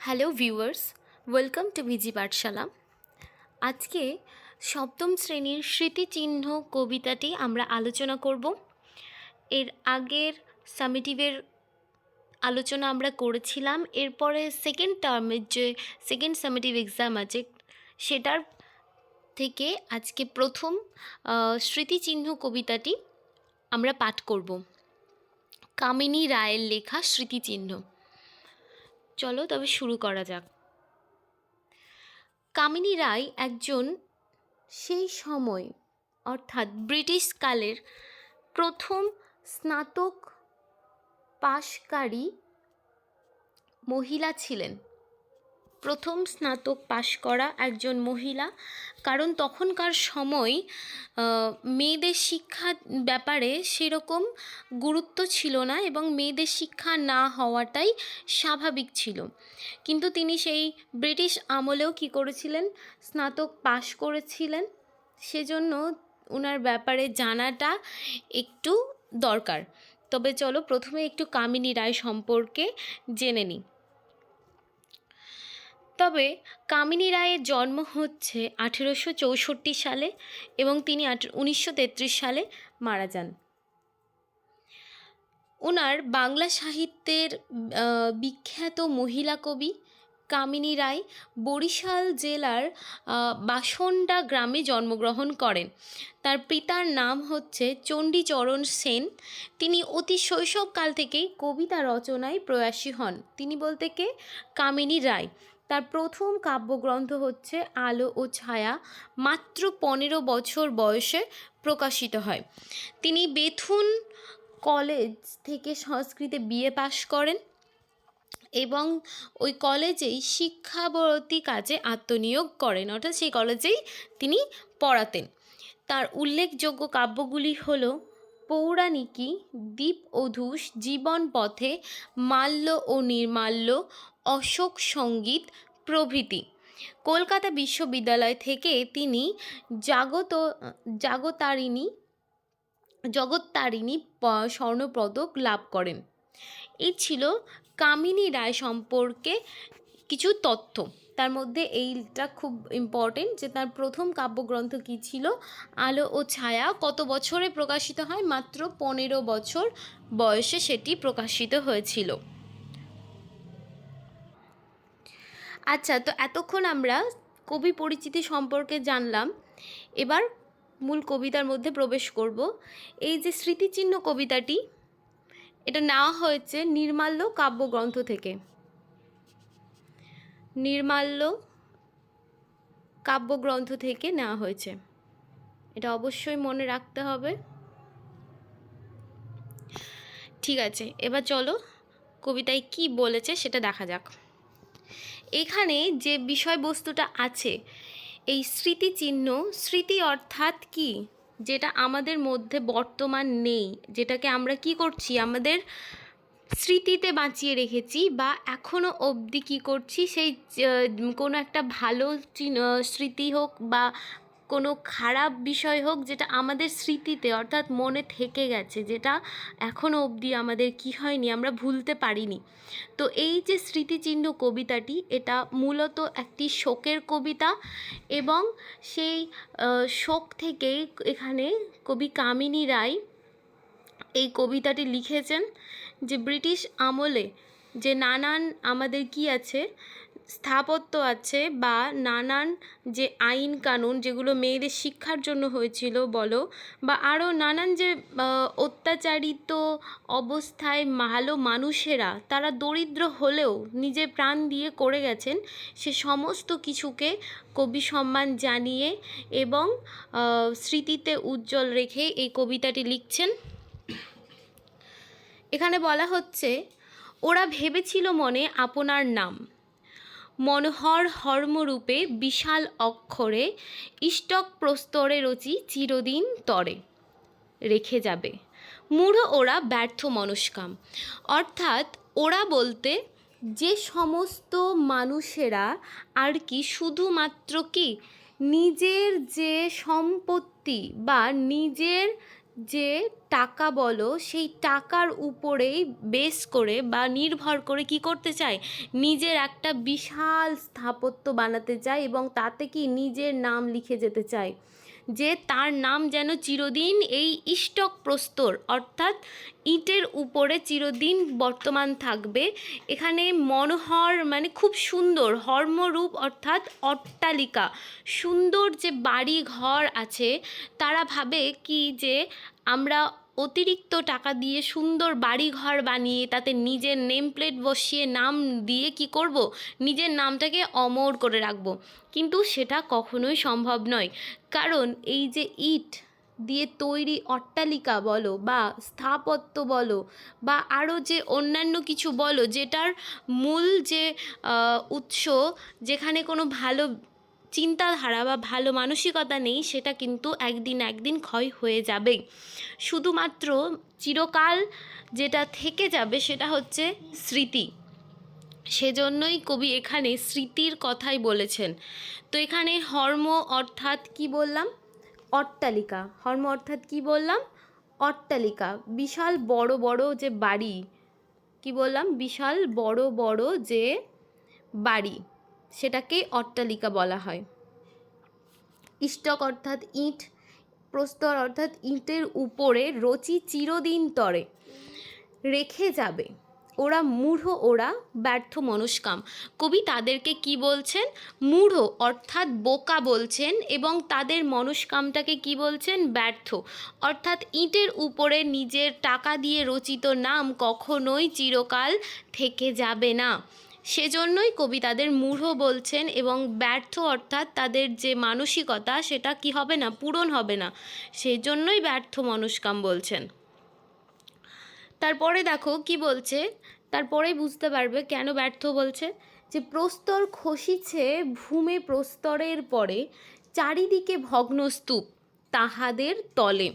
Hello viewers, welcome to ভিজি পাঠশালা। আজকে সপ্তম শ্রেণির স্মৃতিচিহ্ন কবিতাটি আমরা আলোচনা করব। এর আগের সামিটিভের আলোচনা আমরা করেছিলাম। এরপরে সেকেন্ড টার্মের যে সেকেন্ড সামিটিভ এক্সাম আছে, সেটার থেকে আজকে প্রথম স্মৃতিচিহ্ন কবিতাটি আমরা পাঠ করব। কামিনী রায়ের লেখা স্মৃতিচিহ্ন। চলো তবে শুরু করা যাক। কামিনী রায় একজন সেই সময়, অর্থাৎ ব্রিটিশ কালের প্রথম স্নাতক পাশকারী মহিলা ছিলেন। প্রথম স্নাতক পাশ করা একজন মহিলা। কারণ তখনকার সময় মেয়েদের শিক্ষা ব্যাপারে সেরকম গুরুত্ব ছিল না এবং মেয়েদের শিক্ষা না হওয়াটাই স্বাভাবিক ছিল। কিন্তু তিনি সেই ব্রিটিশ আমলেও কী করেছিলেন? স্নাতক পাশ করেছিলেন। সেজন্য ওনার ব্যাপারে জানাটা একটু দরকার। তবে চলো, প্রথমে একটু কামিনী রায় সম্পর্কে জেনে নিই। তবে কামিনী রায়ের জন্ম হচ্ছে আঠেরোশো চৌষট্টি সালে এবং তিনি উনিশশো তেত্রিশ সালে মারা যান। ওনার বাংলা সাহিত্যের বিখ্যাত মহিলা কবি কামিনী রায় বরিশাল জেলার বাসন্ডা গ্রামে জন্মগ্রহণ করেন। তার পিতার নাম হচ্ছে চণ্ডীচরণ সেন। তিনি অতি শৈশবকাল থেকেই কবিতা রচনায় প্রয়াসী হন। তিনি বলতে কে? কামিনী রায়। তার প্রথম কাব্যগ্রন্থ হচ্ছে আলো ও ছায়া, মাত্র পনেরো বছর বয়সে প্রকাশিত হয়। তিনি বেথুন কলেজ থেকে সংস্কৃতে বিএ পাশ করেন এবং ওই কলেজেই শিক্ষাবরতী কাজে আত্মনিয়োগ করেন। অর্থাৎ সেই কলেজেই তিনি পড়াতেন। তার উল্লেখযোগ্য কাব্যগুলি হল পৌরাণিকী দ্বীপ অধুষ জীবন পথে মাল্য ও নির্মাল্য, অশোক সংগীত, প্রভৃতি। কলকাতা বিশ্ববিদ্যালয় থেকে তিনি জাগত, জাগতারিণী, জগত্তারিণী স্বর্ণপদক লাভ করেন। এই ছিল কামিনী রায় সম্পর্কে কিছু তথ্য। তার মধ্যে এইটা খুব ইম্পর্টেন্ট যে তার প্রথম কাব্যগ্রন্থ কী ছিল? আলো ও ছায়া। কত বছরে প্রকাশিত হয়? মাত্র পনেরো বছর বয়সে সেটি প্রকাশিত হয়েছিল। আচ্ছা তো এতক্ষণ আমরা কবি পরিচিতি সম্পর্কে জানলাম। এবার মূল কবিতার মধ্যে প্রবেশ করব। এই যে স্মৃতিচিহ্ন কবিতাটি, এটা নেওয়া হয়েছে নির্মাল্য কাব্যগ্রন্থ থেকে। নির্মাল্য কাব্যগ্রন্থ থেকে নেওয়া হয়েছে। এটা অবশ্যই মনে রাখতে হবে। ঠিক আছে, এবার চলো কবিতায় কি বলেছে সেটা দেখা যাক। এখানে যে বিষয়বস্তুটা আছে, এই স্মৃতিচিহ্ন, স্মৃতি অর্থাৎ কি? যেটা আমাদের মধ্যে বর্তমান নেই, যেটাকে আমরা কি করছি? আমাদের স্মৃতিতে বাঁচিয়ে রেখেছি বা এখনও অবধি কী করছি, সেই কোনো একটা ভালো স্মৃতি হোক বা কোনো খারাপ বিষয় হোক যেটা আমাদের স্মৃতিতে অর্থাৎ মনে থেকে গেছে, যেটা এখনও অবধি আমাদের কি হয়নি, আমরা ভুলতে পারিনি। তো এই যে স্মৃতিচিহ্ন কবিতাটি, এটা মূলত একটি শোকের কবিতা এবং সেই শোক থেকেই এখানে কবি কামিনী রায় এই কবিতাটি লিখেছেন যে ব্রিটিশ আমলে যে নানান আমাদের কি আছে, স্থাপত্য আছে বা নানান যে আইন কানুন যেগুলো মেয়েদের শিক্ষার জন্য হয়েছিল বলো, বা আরও নানান যে অত্যাচারিত অবস্থায় ভালো মানুষেরা তারা দরিদ্র হলেও নিজে প্রাণ দিয়ে করে গেছেন সে সমস্ত কিছুকে কবি সম্মান জানিয়ে এবং স্মৃতিতে উজ্জ্বল রেখে এই কবিতাটি লিখছেন। এখানে বলা হচ্ছে, ওরা ভেবেছিল মনে আপনার নাম। মনোহর হর্মরূপে বিশাল অক্ষরে ইষ্টক প্রস্তরে রচি চিরদিন তরে। রেখে যাবে। মূঢ় ওরা ব্যর্থ মনস্কাম। অর্থাৎ ওরা বলতে, যে সমস্ত মানুষেরা আর কি শুধুমাত্র কি নিজের যে সম্পত্তি বা নিজের যে টাকা বলো, সেই টাকার উপরেই বেস করে বা নির্ভর করে কি করতে চায়? নিজের একটা বিশাল স্থাপত্য বানাতে চায় এবং তাতে কি নিজের নাম লিখে যেতে চায়। যে তার নাম যেন চিরদিন এই ইষ্টক প্রস্তর, অর্থাৎ ইটের উপরে চিরদিন বর্তমান থাকবে। এখানে মনোহর মানে খুব সুন্দর, হর্মরূপ অর্থাৎ অট্টালিকা। সুন্দর যে বাড়ি ঘর আছে, তারা ভাবে কি যে আমরা অতিরিক্ত টাকা দিয়ে সুন্দর বাড়ি ঘর বানিয়ে তাতে নিজের নেম প্লেট বসিয়ে নাম দিয়ে কি করব? নিজের নামটাকে অমর করে রাখব। কিন্তু সেটা কখনোই সম্ভব নয়। কারণ এই যে ইট দিয়ে তৈরি অট্টালিকা বলো বা স্থাপত্য বলো বা আরও যে অন্যান্য কিছু বলো, যেটার মূল যে উৎস যেখানে কোনো ভালো চিন্তাধারা বা ভালো মানসিকতা নেই, সেটা কিন্তু একদিন একদিন ক্ষয় হয়ে যাবে শুধুমাত্র চিরকাল যেটা থেকে যাবে সেটা হচ্ছে স্মৃতি। সেজন্যই কবি এখানে স্মৃতির কথাই বলেছেন। তো এখানে হর্ম অর্থাৎ কি বললাম? অট্টালিকা। হর্ম অর্থাৎ কি বললাম? অট্টালিকা। বিশাল বড় বড় যে বাড়ি, কি বললাম? বিশাল বড় বড় যে বাড়ি। সেটাকে অট্টালিকা বলা হয়। ইষ্টক অর্থাৎ ইট, প্রস্তর অর্থাৎ ইটের উপরে রচি চিরদিন তরে, রেখে যাবে। ওরা মূঢ়, ওরা ব্যর্থ মনস্কাম। কবি তাদেরকে কি বলছেন? মূঢ় অর্থাৎ বোকা বলছেন এবং তাদের মনস্কামটাকে কি বলছেন? ব্যর্থ। অর্থাৎ ইটের উপরে নিজের টাকা দিয়ে রচিত নাম কখনোই চিরকাল থেকে যাবে না। সেজন্যই কবি তাদের মূঢ় বলছেন এবং ব্যর্থ অর্থাৎ তাদের যে মানসিকতা, সেটা কি হবে না, পূরণ হবে না সেই জন্যই ব্যর্থ মনস্কাম বলছেন। তারপরে দেখো কি বলছে, তারপরেই বুঝতে পারবে কেন ব্যর্থ বলছে, যে প্রস্তর খসিছে ভূমে প্রস্তরের পরে, চারিদিকে ভগ্নস্তূপ, তাহাদের তলে।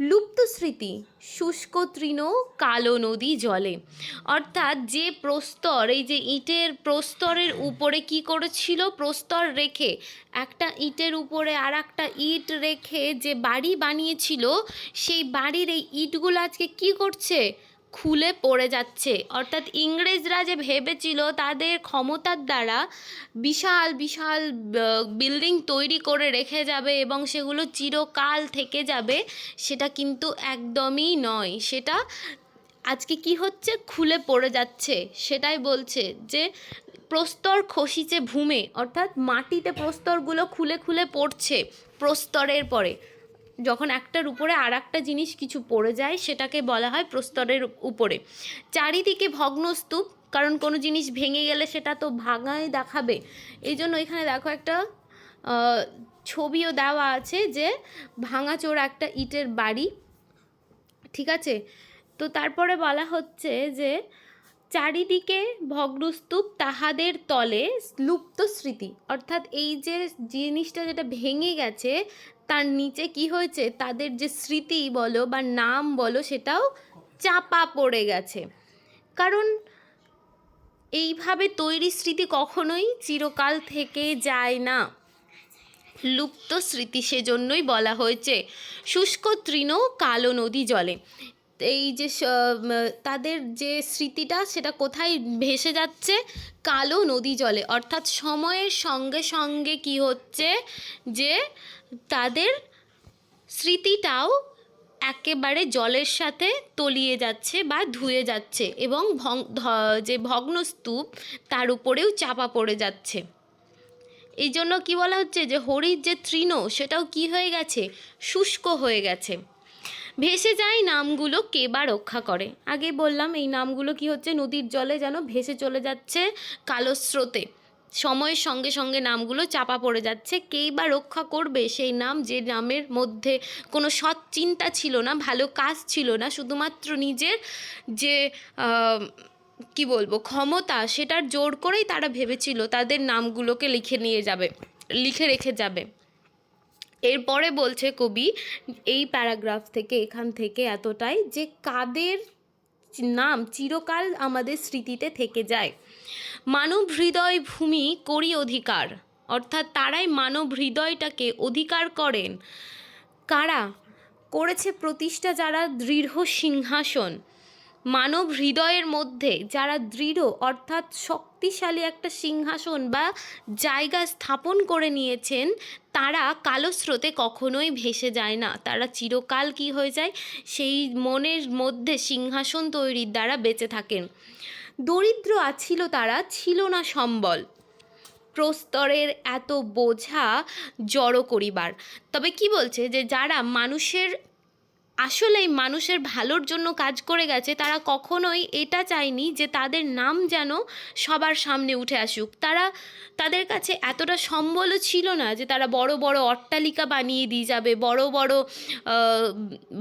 লুপ্ত স্মৃতি, শুষ্ক তৃণ, কালো নদী জলে। অর্থাৎ যে প্রস্তর, এই যে ইটের প্রস্তরের উপরে কি করেছিল? প্রস্তর রেখে, একটা ইটের উপরে আর একটা ইট রেখে যে বাড়ি বানিয়েছিল, সেই বাড়ির এই ইটগুলো আজকে কি করছে? খুলে পড়ে যাচ্ছে। অর্থাৎ ইংরেজরা যে ভেবেছিল তাদের ক্ষমতার দ্বারা বিশাল বিশাল বিল্ডিং তৈরি করে রেখে যাবে এবং সেগুলো চিরকাল থেকে যাবে, সেটা কিন্তু একদমই নয়। সেটা আজকে কি হচ্ছে? খুলে পড়ে যাচ্ছে। সেটাই বলছে যে প্রস্তর খসিছে ভূমে, অর্থাৎ মাটিতে প্রস্তরগুলো খুলে খুলে পড়ছে প্রস্তরের পরে। যখন একটার উপরে আর একটা জিনিস কিছু পড়ে যায়, সেটাকে বলা হয় প্রস্তরের উপরে। চারিদিকে ভগ্নস্তূপ, কারণ কোনো জিনিস ভেঙে গেলে সেটা তো ভাঙাই দেখাবে। এই জন্য এখানে দেখো একটা ছবিও দেওয়া আছে যে ভাঙাচোরা একটা ইটের বাড়ি, ঠিক আছে? তো তারপরে বলা হচ্ছে যে চারিদিকে ভগ্নস্তূপ তাহাদের তলে লুপ্ত স্মৃতি। অর্থাৎ এই যে জিনিসটা যেটা ভেঙে গেছে, তার নিচে কি হয়েছে? তাদের যে স্মৃতি বলো বা নাম বলো, সেটাও চাপা পড়ে গেছে। কারণ এইভাবে তৈরি স্মৃতি কখনোই চিরকাল থেকে যায় না। লুপ্ত স্মৃতি সেজন্যই বলা হয়েছে, শুষ্ক তৃণ কালো নদী জলে। এই যে তাদের যে স্মৃতিটা সেটা কোথায় ভেসে যাচ্ছে? কালো নদী জলে। অর্থাৎ সময়ের সঙ্গে সঙ্গে কি হচ্ছে যে তাদের স্মৃতিটাও একেবারে জলের সাথে তলিয়ে যাচ্ছে বা ধুয়ে যাচ্ছে এবং যে ভগ্নস্তূপ তার উপরেও চাপা পড়ে যাচ্ছে। এই জন্য কী বলা হচ্ছে যে হরির যে তৃণ সেটাও কি হয়ে গেছে? শুষ্ক হয়ে গেছে। ভেসে যায় নামগুলো কে বা রক্ষা করে? আগে বললাম এই নামগুলো কি হচ্ছে? নদীর জলে যেন ভেসে চলে যাচ্ছে কালো স্রোতে। সময়ের সঙ্গে সঙ্গে নামগুলো চাপা পড়ে যাচ্ছে। কেই বা রক্ষা করবে সেই নাম? যে নামের মধ্যে কোনো সৎ চিন্তা ছিল না, ভালো কাজ ছিল না, শুধুমাত্র নিজের যে কি বলব, ক্ষমতা, সেটার জোর করেই তারা ভেবেছিল তাদের নামগুলোকে লিখে নিয়ে যাবে, লিখে রেখে যাবে। এরপরে বলছে কবি, এই প্যারাগ্রাফ থেকে, এখান থেকে এতটাই যে কাদের নাম চিরকাল আমাদের স্মৃতিতে থেকে যায়। মানব হৃদয় ভূমি করি অধিকার, অর্থাৎ তারাই মানব হৃদয়টাকে অধিকার করেন। কারা? করেছে প্রতিষ্ঠা যারা দৃঢ় সিংহাসন। মানব হৃদয়ের মধ্যে যারা দৃঢ়, অর্থাৎ শক্তিশালী একটা সিংহাসন বা জায়গা স্থাপন করে নিয়েছেন, তারা কালো স্রোতে কখনোই ভেসে যায় না। তারা চিরকাল কি হয়ে যায়? সেই মনের মধ্যে সিংহাসন তৈরির দ্বারা বেঁচে থাকেন। দরিদ্র আছিল তারা, ছিল না সম্বল। প্রস্তরের এত বোঝা জড়ো করিবার। তবে কি বলছে যে, যারা মানুষের আসলেই মানুষের ভালোর জন্য কাজ করে গেছে, তারা কখনোই এটা চায়নি যে তাদের নাম যেন সবার সামনে উঠে আসুক। তারা, তাদের কাছে এতটা সম্বলও ছিল না যে তারা বড় বড় অট্টালিকা বানিয়ে দিয়ে যাবে, বড় বড়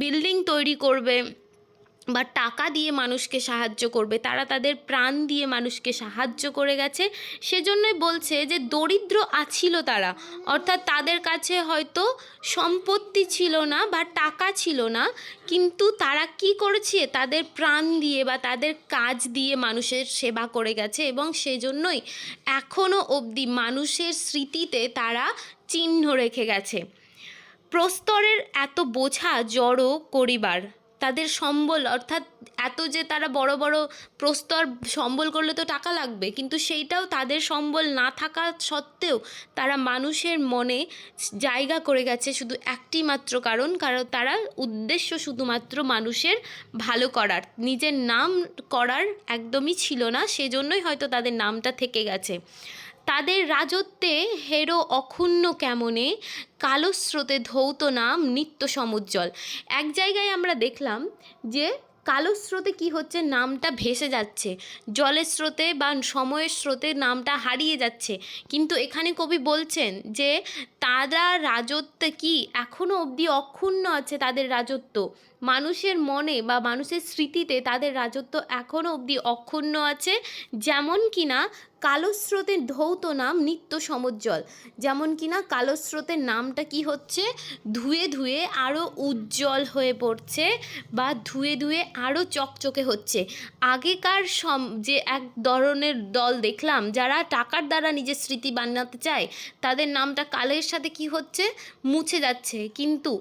বিল্ডিং তৈরি করবে। বা টাকা দিয়ে মানুষকে সাহায্য করবে, তারা তাদের প্রাণ দিয়ে মানুষকে সাহায্য করে গেছে, সেজন্যই বলছে যে দরিদ্র আছিল তারা। অর্থাৎ তাদের কাছে হয়তো সম্পত্তি ছিল না বা টাকা ছিল না, কিন্তু তারা কি করেছে? তাদের প্রাণ দিয়ে বা তাদের কাজ দিয়ে মানুষের সেবা করে গেছে এবং সেজন্যই এখনও অবধি মানুষের স্মৃতিতে তারা চিহ্ন রেখে গেছে। প্রস্তরের এত বোঝা জড়ো করিবার তাদের সম্বল, অর্থাৎ এত যে তারা বড় বড় প্রস্তর সম্বল করলে তো টাকা লাগবে, কিন্তু সেইটাও তাদের সম্বল না থাকা সত্ত্বেও তারা মানুষের মনে জায়গা করে গেছে শুধু একটি মাত্র কারণ কারণ তারা উদ্দেশ্য শুধুমাত্র মানুষের ভালো করার, নিজের নাম করার একদমই ছিল না, সেজন্যই হয়তো তাদের নামটা থেকে গেছে। তাদের রাজত্বে হেরো অক্ষুণ্ণ কেমনে? কালো স্রোতে ধৌত নাম নিত্য সমুজ্জ্বল। এক জায়গায় আমরা দেখলাম যে কালো স্রোতে কী হচ্ছে, নামটা ভেসে যাচ্ছে। জলের স্রোতে বা সময়ের স্রোতে নামটা হারিয়ে যাচ্ছে। কিন্তু এখানে কবি বলছেন যে, তারা রাজত্বে কি এখনও অবধি অক্ষুণ্ণ আছে তাদের রাজত্ব? মানুষের মনে বা মানুষের স্মৃতিতে তাদের রাজত্ব এখনও অবধি অক্ষুণ্ণ আছে, যেমন কি না স্রোতের ধৌত নাম নিত্য সমুজ্জ্বল। যেমন কিনা কালো স্রোতের নামটা কি হচ্ছে? ধুয়ে ধুয়ে আরও উজ্জ্বল হয়ে পড়ছে বা ধুয়ে ধুয়ে আরও চকচকে হচ্ছে। আগেকার সম, যে এক ধরনের দল দেখলাম, যারা টাকার দ্বারা নিজের স্মৃতি বানাতে চায়, তাদের নামটা কালের সাথে কি হচ্ছে? মুছে যাচ্ছে। কিন্তু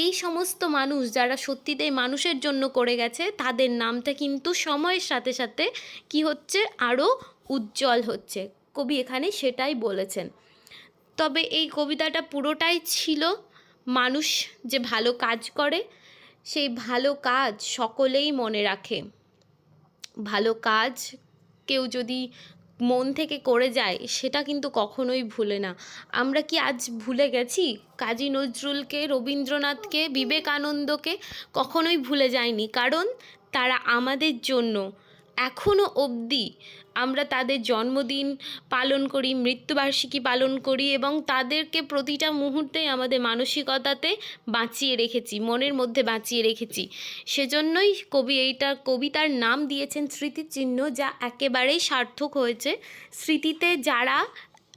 এই সমস্ত মানুষ যারা সত্যিতেই মানুষের জন্য করে গেছে। তাদের নামটা কিন্তু সময়ের সাথে সাথে কি হচ্ছে? আরও উজ্জ্বল হচ্ছে। কবি এখানে সেটাই বলেছেন। তবে এই কবিতাটা পুরোটাই ছিল মানুষ যে ভালো কাজ করে, সেই ভালো কাজ সকলেই মনে রাখে। ভালো কাজ কেউ যদি মন থেকে করে যায়, সেটা কিন্তু কখনোই ভুলে না। আমরা কি আজ ভুলে গেছি? কাজী নজরুলকে, রবীন্দ্রনাথকে, বিবেকানন্দকে কখনোই ভুলে যায়নি কারণ তারা আমাদের জন্য এখনও অবধি আমরা তাদের জন্মদিন পালন করি, মৃত্যুবার্ষিকী পালন করি এবং তাদেরকে প্রতিটা মুহূর্তে আমাদের মানসিকতাতে বাঁচিয়ে রেখেছি, মনের মধ্যে বাঁচিয়ে রেখেছি। সেজন্যই কবি এইটা, কবিতার নাম দিয়েছেন স্মৃতিচিহ্ন যা একেবারেই সার্থক হয়েছে। স্মৃতিতে যারা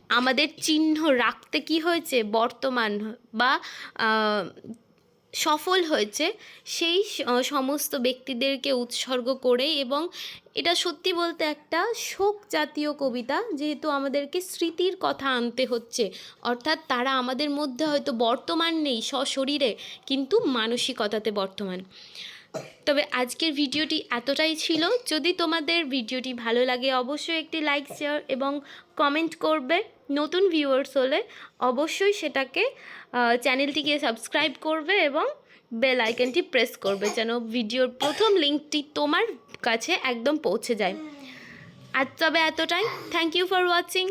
আমাদের চিহ্ন রাখতে কি হয়েছে? বর্তমান বা সফল হয়েছে, সেই সমস্ত ব্যক্তিদেরকে উৎসর্গ করে এবং এটা সত্যি বলতে একটা শোক জাতীয় কবিতা, যেহেতু আমাদেরকে স্মৃতির কথা আনতে হচ্ছে। অর্থাৎ তারা আমাদের মধ্যে হয়তো বর্তমান নেই, সশরীরে, কিন্তু মানসিকতাতে বর্তমান। তবে আজকের ভিডিওটি এতটাই ছিল। যদি তোমাদের ভিডিওটি ভালো লাগে, অবশ্যই একটি লাইক, শেয়ার এবং কমেন্ট করবে। নতুন ভিউয়ার্স হলে অবশ্যই সেটাকে চ্যানেলটিকে সাবস্ক্রাইব করবে এবং বেল আইকনটি প্রেস করবে যেন ভিডিওর প্রথম লিঙ্কটি তোমার কাছে একদম পৌঁছে যায়। আজ তবে এতটাই। Thank you for watching